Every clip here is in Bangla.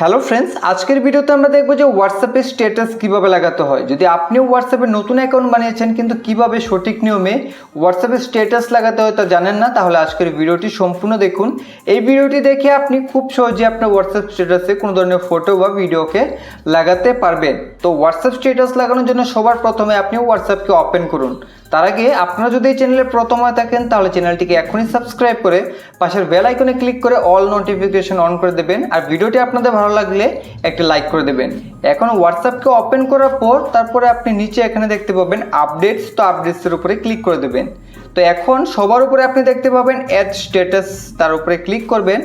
হ্যালো ফ্রেন্ডস আজকের ভিডিওতে আমরা দেখব যে হোয়াটসঅ্যাপে স্ট্যাটাস কীভাবে লাগাতে হয়। যদি আপনিও হোয়াটসঅ্যাপে নতুন অ্যাকাউন্ট বানিয়েছেন, কিন্তু কীভাবে সঠিক নিয়মে হোয়াটসঅ্যাপে স্ট্যাটাস লাগাতে হয় তা জানেন না, তাহলে আজকের ভিডিওটি সম্পূর্ণ দেখুন। এই ভিডিওটি দেখে আপনি খুব সহজে আপনার হোয়াটসঅ্যাপ স্ট্যাটাসে কোনো ধরনের ফটো বা ভিডিওকে লাগাতে পারবেন। তো হোয়াটসঅ্যাপ স্ট্যাটাস লাগানোর জন্য সবার প্রথমে আপনি হোয়াটসঅ্যাপকে ওপেন করুন। তার আগে আপনারা যদি এই চ্যানেলে প্রথম হয়ে থাকেন, তাহলে চ্যানেলটিকে এখনই সাবস্ক্রাইব করে পাশের বেল আইকনে ক্লিক করে অল নোটিফিকেশন অন করে দেবেন আর ভিডিওটি আপনাদের ভালো লাগলে একটি লাইক করে দেবেন। এখন হোয়াটসঅ্যাপকে ওপেন করার পর তারপরে আপনি নিচে এখানে দেখতে পাবেন আপডেটস তো আপডেটসের উপরে ক্লিক করে দেবেন। তো এখন সবার উপরে আপনি দেখতে পাবেন অ্যাড স্ট্যাটাস তার উপরে ক্লিক করবেন।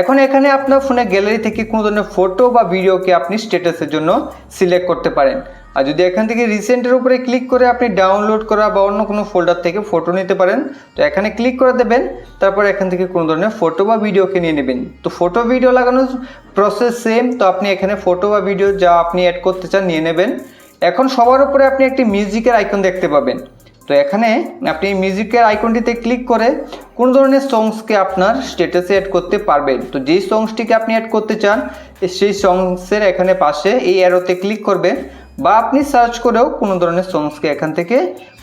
এখন এখানে আপনার ফোনে গ্যালারি থেকে কোনো ধরনের ফটো বা ভিডিওকে আপনি স্ট্যাটাসের জন্য সিলেক্ট করতে পারেন। আর যদি এখান থেকে রিসেন্টের উপরে ক্লিক করে আপনি ডাউনলোড করা বা অন্য কোনো ফোল্ডার থেকে ফটো নিতে পারেন, তো এখানে ক্লিক করে দেবেন, তারপর এখান থেকে কোনো ধরনের ফটো বা ভিডিওকে নিয়ে নেবেন। তো ফটো ভিডিও লাগানোর প্রসেস সেম তো আপনি এখানে ফটো বা ভিডিও যা আপনি অ্যাড করতে চান নিয়ে নেবেন। এখন সবার উপরে আপনি একটি মিউজিকের আইকন দেখতে পাবেন। তো এখানে আপনি মিউজিকের আইকনটিতে ক্লিক করে কোন ধরনের সংসকে আপনার স্টেটাসে অ্যাড করতে পারবেন। তো যেই সংসটিকে আপনি অ্যাড করতে চান সেই সংসের এখানে পাশে এই অ্যারোতে ক্লিক করবেন বা আপনি সার্চ করেও কোনো ধরনের সংসকে এখান থেকে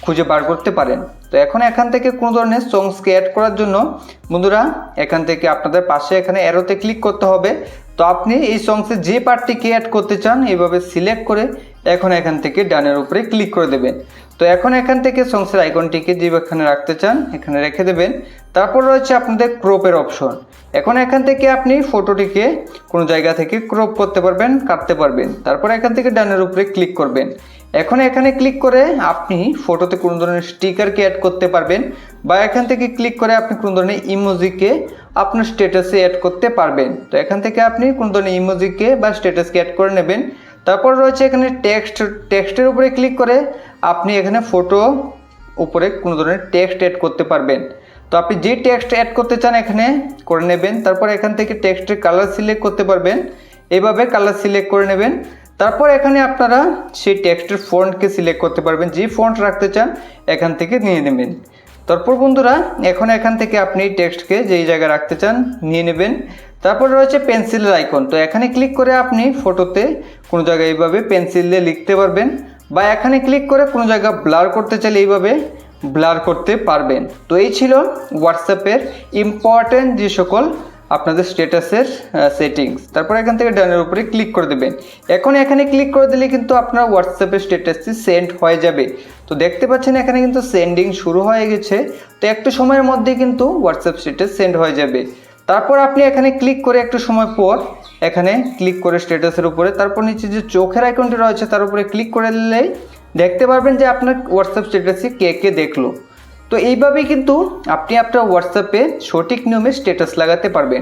খুঁজে বার করতে পারেন। তো এখন এখান থেকে কোনো ধরনের সংসকে অ্যাড করার জন্য বন্ধুরা, এখান থেকে আপনাদের পাশে এখানে অ্যারোতে ক্লিক করতে হবে। তো আপনি এই সংসে যে পার্টটিকে অ্যাড করতে চান এইভাবে সিলেক্ট করে এখন এখান থেকে ডানের উপরে ক্লিক করে দেবেন। তো এখন এখান থেকে সংসের আইকনটিকে যে এখানে রাখতে চান, এখানে রেখে দেবেন। তারপর রয়েছে আপনাদের ক্রপের অপশন। এখন এখান থেকে আপনি ফটোটিকে কোনো জায়গা থেকে ক্রপ করতে পারবেন, কাটতে পারবেন। তারপর এখান থেকে ডানের উপরে ক্লিক করবেন। এখন এখানে ক্লিক করে আপনি ফটোতে কোনো ধরনের স্টিকারকে অ্যাড করতে পারবেন বা এখান থেকে ক্লিক করে আপনি কোনো ধরনের ইমোজিকে আপনার স্ট্যাটাসে অ্যাড করতে পারবেন। তো এখান থেকে আপনি কোনো ধরনের ইমোজিকে বা স্ট্যাটাসকে অ্যাড করে নেবেন। তারপর রয়েছে এখানে টেক্সট টেক্সটের উপরে ক্লিক করে আপনি এখানে ফটো উপরে কোনো ধরনের টেক্সট অ্যাড করতে পারবেন। তো আপনি যে টেক্সট অ্যাড করতে চান এখানে করে নেবেন। তারপর এখান থেকে টেক্সটের কালার সিলেক্ট করতে পারবেন। এভাবে কালার সিলেক্ট করে নেবেন। তারপর এখানে আপনারা সেই টেক্সটের ফন্টকে সিলেক্ট করতে পারবেন। যে ফন্ট রাখতে চান এখান থেকে নিয়ে নেবেন। তারপর বন্ধুরা, এখন এখান থেকে আপনি টেক্সটকে যেই জায়গায় রাখতে চান নিয়ে নেবেন। তারপর রয়েছে পেন্সিলের আইকন। তো এখানে ক্লিক করে আপনি ফটোতে কোনো জায়গায় এইভাবে পেন্সিল দিয়ে লিখতে পারবেন বা এখানে ক্লিক করে কোনো জায়গা ব্লার করতে চাইলে এইভাবে ব্লার করতে পারবেন। তো এই ছিল হোয়াটসঅ্যাপের ইম্পর্ট্যান্ট যে সকল আপনাদের স্ট্যাটাসের সেটিংস তারপর এখান থেকে ডানের উপরে ক্লিক করে দেবেন। এখন এখানে ক্লিক করে দিলে কিন্তু আপনার হোয়াটসঅ্যাপের স্ট্যাটাসটি সেন্ড হয়ে যাবে। তো দেখতে পাচ্ছেন এখানে কিন্তু সেন্ডিং শুরু হয়ে গেছে। তো একটু সময়ের মধ্যে কিন্তু হোয়াটসঅ্যাপ স্ট্যাটাস সেন্ড হয়ে যাবে। তারপর আপনি এখানে ক্লিক করে একটু সময় পর এখানে ক্লিক করে স্ট্যাটাসের উপরে, তারপর নিচে যে চোখের আইকনটি রয়েছে তার উপরে ক্লিক করে দিলেই দেখতে পারবেন যে আপনার হোয়াটসঅ্যাপ স্ট্যাটাসে কে কে দেখল। তো এইভাবেই কিন্তু আপনি আপনার হোয়াটসঅ্যাপে সঠিক নিয়মে স্ট্যাটাস লাগাতে পারবেন।